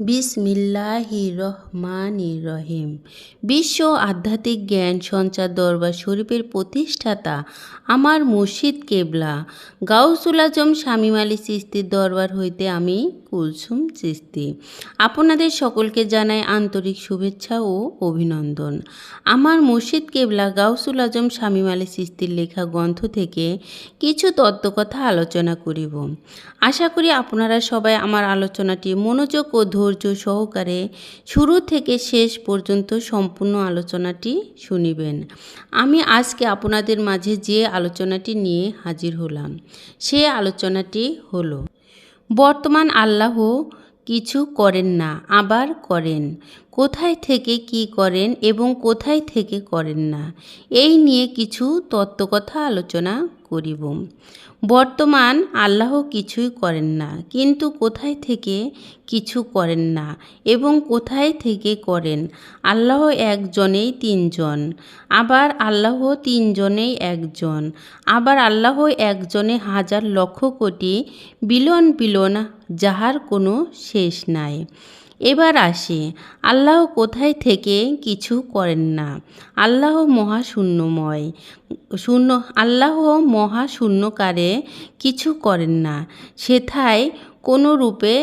বিসমিল্লাহি রহমানি রহিম বিশ্ব আধ্যাত্মিক জ্ঞান সঞ্চার দরবার শরীফের প্রতিষ্ঠাতা আমার মুর্শিদ কেবলা। গাউসুল আজম শামীম আলী চিস্তির দরবার হইতে আমি কুলসুম চিস্তি। আপনাদের সকলকে জানাই আন্তরিক শুভেচ্ছা ও অভিনন্দন। আমার মুর্শিদ কেবলা গাউসুল আজম শামীম চিস্তির লেখা গ্রন্থ থেকে কিছু তত্ত্বকথা আলোচনা করিব। আশা করি আপনারা সবাই আমার আলোচনাটি মনোযোগ ও সহকারে শুরু থেকে শেষ পর্যন্ত সম্পূর্ণ আলোচনাটি শুনিবেন। আমি আজকে আপনাদের মাঝে যে আলোচনাটি নিয়ে হাজির হলাম, সে আলোচনাটি হলো, বর্তমান আল্লাহ কিছু করেন না, আবার করেন। কোথায় থেকে কি করেন এবং কোথায় থেকে করেন না? এই নিয়ে কিছু তত্ত্বকথা আলোচনা করিব। বর্তমান আল্লাহ কিছুই করেন না, কিন্তু কোথায় থেকে কিছু করেন না এবং কোথায় থেকে করেন? আল্লাহ একজনেই তিনজন, আবার আল্লাহ তিনজনেই একজন, আবার আল্লাহ একজনে হাজার লক্ষ কোটি বিলন বিলন, যাহার কোনো শেষ নাই। এবার আসি। আল্লাহ কোথায় থেকে কিছু করেন না। আল্লাহ মহাশূন্যময়। শূন্য, আল্লাহ মহাশূন্যকারে কিছু করেন না। সেথায় কোনো রূপে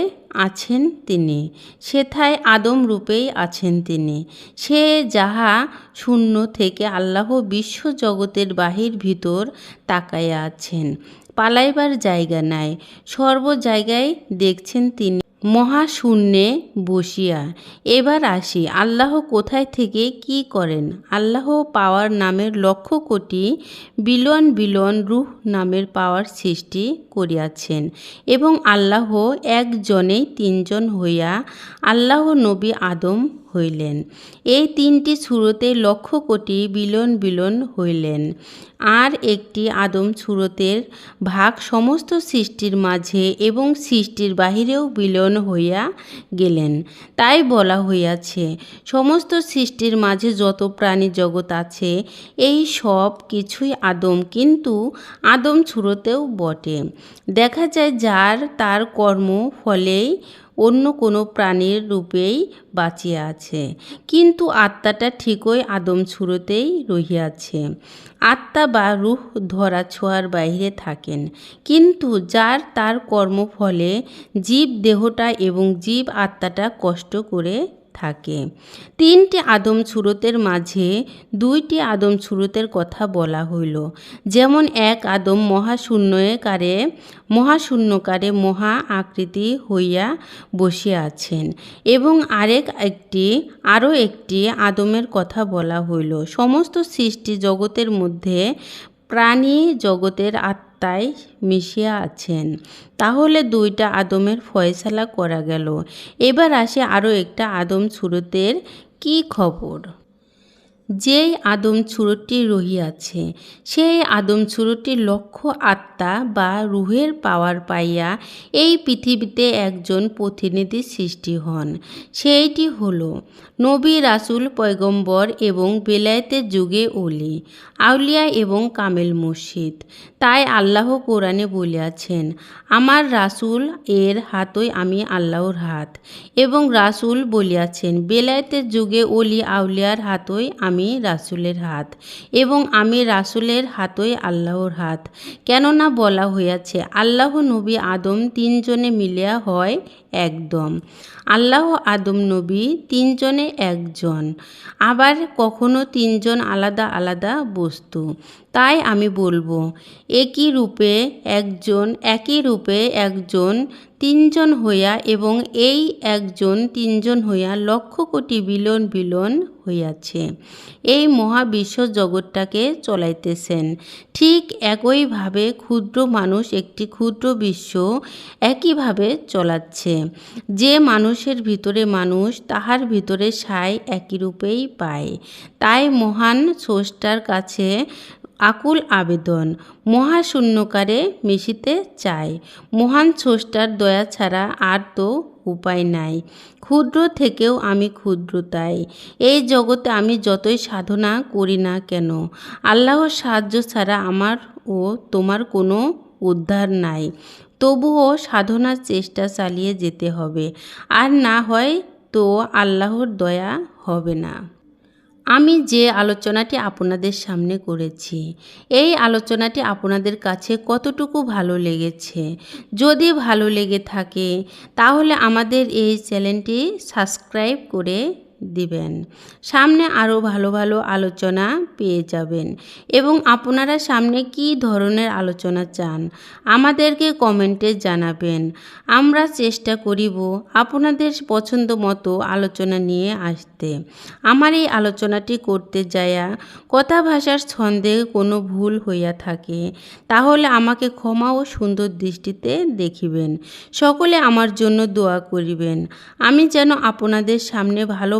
আছেন তিনি। সেথায় আদম রূপেই আছেন তিনি। সে যাহা শূন্য থেকে আল্লাহ বিশ্ব জগতের বাহির ভিতর তাকাইয়া আছেন। পালাইবার জায়গা নাই। সর্ব জায়গায় দেখছেন তিনি মহাশূন্যে বসিয়া। এবার আসি, আল্লাহ কোথায় থেকে কি করেন? আল্লাহ পাওয়ার নামের লক্ষ কোটি বিলন বিলন রুহ নামের পাওয়ার সৃষ্টি করিয়াছেন এবং আল্লাহ একজনেই তিনজন হইয়া আল্লাহ নবী আদম হইলেন। এই তিনটি সুরতে লক্ষ কোটি বিলন বিলন হইলেন। আর একটি আদম সুরতের ভাগ সমস্ত সৃষ্টির মাঝে এবং সৃষ্টির বাহিরেও বিলন হইয়া গেলেন। তাই বলা হইয়াছে, সমস্ত সৃষ্টির মাঝে যত প্রাণী জগৎ আছে, এই সব কিছুই আদম, কিন্তু আদম ছুরোতেও বটে। দেখা যায় যার তার কর্ম ফলেই অন্য কোনো প্রাণীর রূপেই বাঁচিয়া আছে। কিন্তু আত্মাটা ঠিকই আদম ছুরতেই রহিয়াছে। আত্মা বা রুহ ধরা ছোঁয়ার বাইরে থাকেন। কিন্তু যার তার কর্মফলে জীব দেহটা এবং জীব আত্মাটা কষ্ট করে থাকে। তিনটি আদম সুরতের মাঝে দুইটি আদম সুরতের কথা বলা হইল। যেমন এক আদম মহাশূন্যকারে মহাশূন্যকারে মহা আকৃতি হইয়া বসিয়া আছেন এবং আরেক একটি, আরও একটি আদমের কথা বলা হইল। সমস্ত সৃষ্টি জগতের মধ্যে প্রাণী জগতের আত্মায় মিশিয়া আছেন। তাহলে দুইটা আদমের ফয়সালা করা গেল। এবার আসে আরও একটা আদম সুরতের কি খবর? যেই আদম ছুরোটি রহিয়াছে, সেই আদম ছুরোটির লক্ষ্য আত্মা বা রুহের পাওয়ার পাইয়া এই পৃথিবীতে একজন প্রতিনিধি সৃষ্টি হন। সেইটি হল নবী রাসুল, পয়গম্বর এবং বেলায়েতের যুগে অলি আউলিয়া এবং কামেল মসজিদ তাই আল্লাহ কোরআনে বলিয়াছেন, আমার রাসুল এর হাতই আমি আল্লাহর হাত। এবং রাসুল বলিয়াছেন, বেলায়েতের যুগে অলি আউলিয়ার হাতই আমি রাসুলের হাত এবং আমি রাসুলের হাতই আল্লাহর হাত। কেননা বলা হইয়াছে, আল্লাহ নবী আদম তিনজনে মিলিয়া হয় একদম। আল্লাহ আদম নবী তিনজনে একজন। আবার কখনো তিনজন আলাদা আলাদা বস্তু। তাই আমি বলব একই রূপে একজন, একই রূপে একজন, তিনজন হইয়া এবং এই একজন, তিনজন হইয়া লক্ষ কোটি বিলন বিলন হইয়াছে। এই মহাবিশ্ব জগৎটাকে চলাইতেছেন। ঠিক একইভাবে ক্ষুদ্র মানুষ একটি ক্ষুদ্র বিশ্ব একইভাবে চলাচ্ছে। যে মানুষের ভিতরে মানুষ, তাহার ভিতরে সাই একই রূপেই পায়। তাই মহান স্রষ্টার কাছে আকুল আবেদন। মহাশূন্যকারে মিশিতে চায় মহান স্রষ্টার দয়া ছাড়া আর তো উপায় নাই। ক্ষুদ্র থেকেও আমি ক্ষুদ্র তাই। এই জগতে আমি যতই সাধনা করি না কেন, আল্লাহর সাহায্য ছাড়া আমার ও তোমার কোনো উদ্ধার নাই। তবুও সাধনার চেষ্টা চালিয়ে যেতে হবে। আর না হয় তো আল্লাহর দয়া হবে না। আমি যে আলোচনাটি আপনাদের সামনে করেছি, এই আলোচনাটি আপনাদের কাছে কতটুকু ভালো লেগেছে? যদি ভালো লেগে থাকে, তাহলে আমাদের এই চ্যানেলটি সাবস্ক্রাইব করে দিবেন। সামনে আরও ভালো ভালো আলোচনা পেয়ে যাবেন। এবং আপনারা সামনে কী ধরনের আলোচনা চান, আমাদেরকে কমেন্টে জানাবেন। আমরা চেষ্টা করিব আপনাদের পছন্দ মতো আলোচনা নিয়ে আসতে। আমার এই আলোচনাটি করতে যায়া কথা ভাষার ছন্দে কোনো ভুল হইয়া থাকে, তাহলে আমাকে ক্ষমা ও সুন্দর দৃষ্টিতে দেখিবেন। সকলে আমার জন্য দোয়া করিবেন। আমি যেন আপনাদের সামনে ভালো